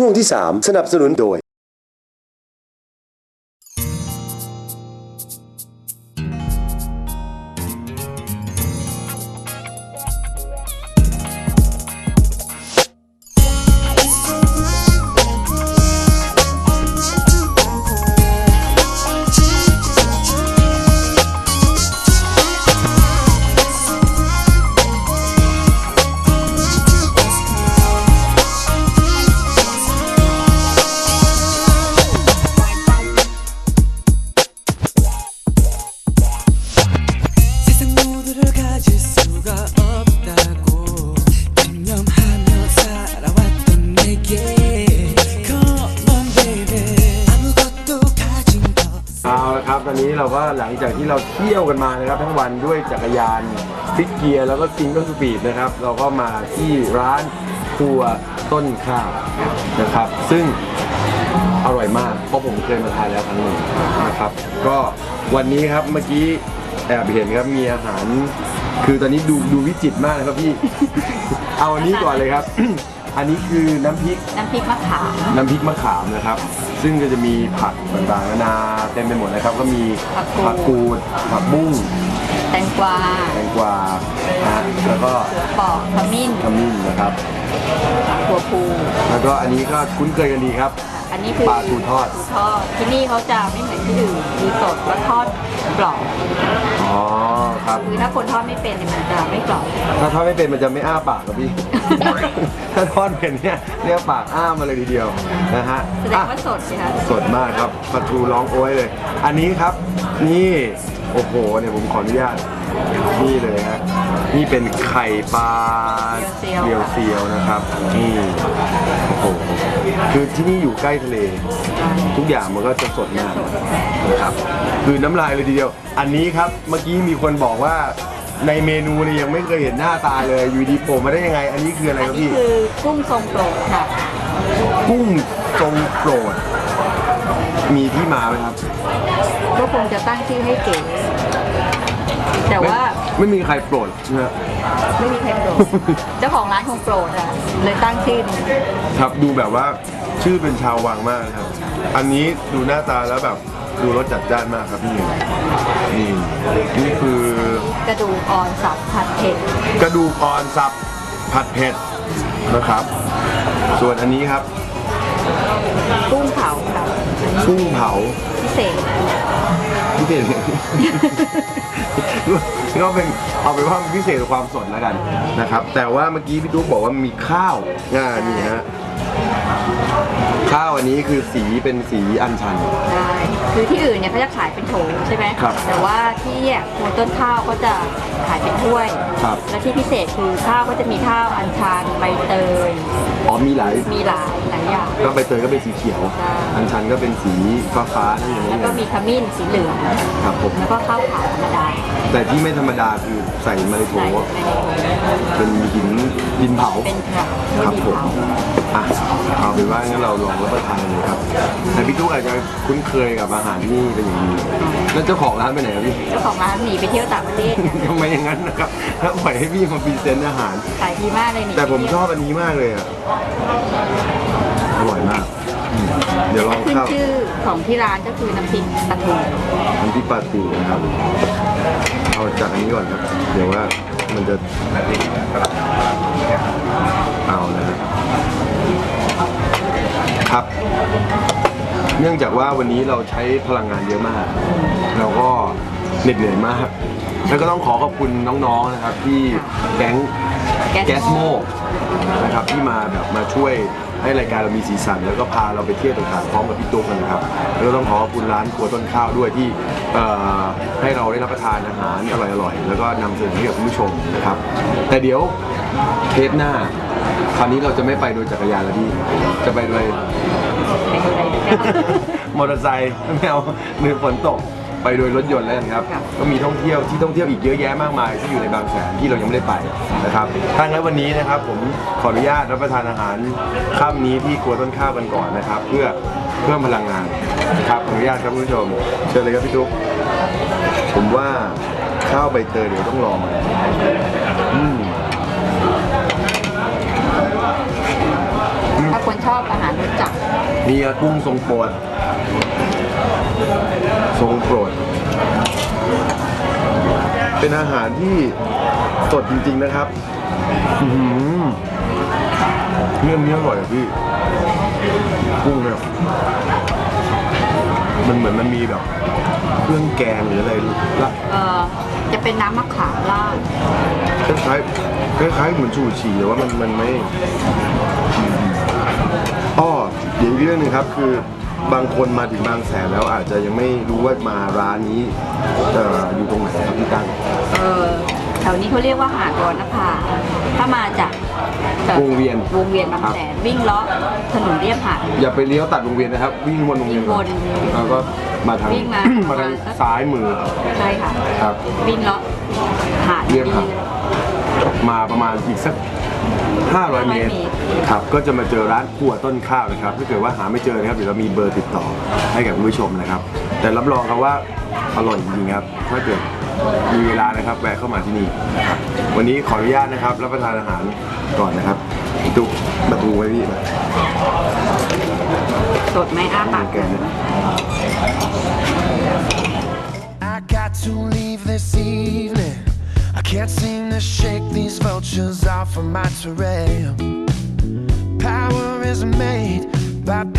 ช่วงที่ 3 สนับสนุนโดย นนี้เราก็หลังจากที่เราเที่ยวกันมานะครับทั้งวันด้วยจักรยานฟิกเกียร์แล้วก็ซิงเกิลสปีดนะครับเราก็มาที่ร้านครัวต้นข้าวนะครับ ซึ่งอร่อยมากเพราะผมเคยมาทานแล้วครั้งหนึ่งนะครับ ก็วันนี้ครับเมื่อกี้แอบเห็นครับมีอาหาร คือตอนนี้ดูดูวิจิตรมากนะครับพี่ เอาอันนี้ก่อนเลยครับ อันนี้คือน้ำพริก น้ำพริกมะขาม น้ำพริกมะขามนะครับ ซึ่งก็จะมีผักต่างๆนานาเต็มไปหมดนะครับ ก็มีผักกูดผักกูดผักบุ้งแตงกวาแตงกวานะฮะแล้วก็เสือปอกขมิ้นขมิ้นนะครับ ถั่วพูแล้วก็อันนี้ก็คุ้นเคยกันดีครับ อันนี้คือปลาทูทอดทูทอดที่นี่เขาจะไม่เหมือนที่อื่นคือสดแล้วทอดกรอบ อ๋อ ครับคือถ้าคนทอดไม่เป็นเนี่ยมันจะไม่กรอบ ถ้าทอดไม่เป็นมันจะไม่อ้าปากครับพี่ ถ้าทอดเป็นเนี่ยเรียกปากอ้ามาเลยทีเดียวนะฮะแสดงอะว่าสดใช่ไหมคะสดมากครับปลาทูร้องโอ้ยเลย อันนี้ครับนี่โอ้โหเนี่ยผมขออนุญาตนี่เลยฮะนี่เป็นไข่ปลาเรียวเซียวนะครับนี่โอ้โห คือที่นี่อยู่ใกล้ทะเล ทุกอย่างมันก็จะสดมากนะครับคือน้ำลายเลยทีเดียว อันนี้ครับเมื่อกี้มีคนบอกว่าในเมนูเนี่ยยังไม่เคยเห็นหน้าตาเลยอยู่ดีโผล่มาได้ยังไง อันนี้คืออะไรอันครับนี้พี่คือกุ้งทรงโปรดค่ะ กุ้งทรงโปรด มีที่มาไหมครับ ก็คงจะตั้งชื่อให้เก๋แต่ว่าไม่ไม่มีใครโปรดนะไม่ มีใครโปรดเจ้าของร้านคงโปรดอะเลยตั้งชื่อนี้ครับดูแบบว่าชื่อเป็นชาววังมากนะครับ อันนี้ดูหน้าตาแล้วแบบดูรสจัดจ้านมากครับพี่หนึ่งนี่นี่คือกระดูกอ่อนสับผัดเผ็ดกระดูกอ่อนสับผัดเผ็ดนะครับ ส่วนอันนี้ครับ กุ้งเผาค่ะอันนี้ กุ้งเผาพิเศษพิเศษก็เป็นเอาไปนว่ามันพิเศษกับความสดแล้วกันนะครับ แต่ว่าเมื่อกี้พี่ตุ๊กบอกว่ามีข้าวอ่านี่ฮะ ข้าวอันนี้คือสีเป็นสีอัญชัน ได้คือที่อื่นเนี่ยเขาจะขายเป็นโถใช่ไหมครับแต่ว่าที่เนี่ยครัวต้นข้าวก็จะขายเป็นถ้วย ครับ และที่พิเศษคือข้าวก็จะมีข้าวอัญชันใบเตย อ๋อมีหลายมีหลายหลายอย่าง ก็ใบเตยก็เป็นสีเขียว ใช่ อัญชันก็เป็นสีฟ้าฟ้าๆนั่นเองแล้วก็มีขมิ้นสีเหลือง ครับผม แล้วก็ข้าวขาวธรรมดา แต่ที่ไม่ธรรมดาคือ ใส่มาริโถใส่ในโถเป็นหินดินเผา เป็นค่ะครับมีผมเผาอะ เอาเป็นว่างั้นเราลองรับประทานกันเลยครับ แต่พี่ตุ๊กอาจจะคุ้นเคยกับอาหารที่นี่เป็นอย่างดีแล้วเจ้าของร้านไปไหนครับพี่ เจ้าของร้านหนีไปเที่ยวต่างประเทศเนี่ยทำไมอย่างนั้นนะครับถ้าปล่อยให้พี่มาพรีเซนต์อาหาร ขายดีมากเลยหนีแต่ผมไปชเที่ยวอบอันนี้มากเลยอะ อร่อยมากอืมเดี๋ยวลองขึ้นข้าวชื่อของที่ร้านก็คือน้ำพริกปลาทูน้ำพริกปลาตูนะครับ เอาจากอันนี้ก่อนครับ เดี๋ยวว่ามันจะเอานะครับครับ เนื่องจากว่าวันนี้เราใช้พลังงานเยอะมาก เราก็เหน็ดเหนื่อยมาก แล้วก็ต้องขอขอบคุณน้องๆนะครับที่แก๊งแกสโมนะครับที่มาแบบมาช่วย ให้รายการเรามีสีสัน แล้วก็พาเราไปเที่ยวต่างๆพร้อมกับพี่ตุ๊กกันนะครับแล้วก็ต้องขอขอบคุณร้านครัวต้นข้าวด้วยที่เอ่อให้เราได้รับประทานอาหารอร่อยๆแล้วก็นำเสนอให้กับคุณผู้ชมนะครับ แต่เดี๋ยวเทปหน้า คราวนี้เราจะไม่ไปโดยจักรยานแล้วพี่จะไปโดยเป็นอะไรนะคะมอเตอร์ไซค์ไม่เอาหรือฝนตก ไปโดยรถยนต์แล้วกันครับครับก็มีท่องเที่ยวที่ท่องเที่ยวอีกเยอะแยะมากมายที่อยู่ในบางแสนที่เรายังไม่ได้ไปนะครับถ้างั้นวันนี้นะครับผมขออนุญาตรับประทานอาหารค่ำนี้ที่ครัวต้นข้าวกันก่อนนะครับ เพื่อเพิ่มพลังงานนะครับขออนุญาตครับคุณผู้ชมเชิญเลยครับพี่ตุ๊กผมว่าข้าวใบเตยเดี๋ยวต้องลองอืม ถ้าคนชอบอาหารรสนี่อะกุ้งทรงโปรด ทรงโปรด เป็นอาหารที่สดจริงๆนะครับอื้อหือเนื้อเนี้อร่อยอะพี่ กุ้งเนี่ยมันเหมือนมันมีแบบ เครื่องแกงหรืออะไรละเออจะเป็นน้ำมะขามราดคล้ายๆคล้ายๆเหมือนชูชีแต่ว่ามันมันไม่อ้อเดี๋ยวอีกเรื่องหนึงครับ คือ บางคนมาถึงบางแสนแล้วอาจจะยังไม่รู้ว่ามาร้านนี้จะอยู่ตรงไหนครับพี่ตั้งเออแถวนี้เขาเรียกว่าหาดวอนนภาถ้ามาจากแบบวงเวียนวงเวียนบางแสนวิ่งเลาะถนนเรียบหาด อย่าไปเลี้ยวตัดวงเวียนนะครับ วิ่งวนวงเวียนก่อนวิ่งวนแล้วก็มาทางวิ่งมามาทางซ้ายมือใช่ค่ะ ครับ วิ่งเลาะหาดเรียบหาดมาประมาณอีกสัก 500 เมตรครับก็จะมาเจอร้านครัวต้นข้าวนะครับถ้าเกิดว่าหาไม่เจอนะครับเดี๋ยวเรามีเบอร์ติดต่อให้กับคุณผู้ชมนะครับ แต่รับรองครับว่าอร่อยจริงๆครับถ้าเกิดมีเวลานะครับแวะเข้ามาที่นี่นะครับวันนี้ขออนุญาตนะครับ รับประทานอาหารก่อนนะครับดูประตูไว้พี่มาสดไหมอ้าปากแกนนะ I got to leave this evening. Can't seem to shake these vultures off of my terrain. Power is made by.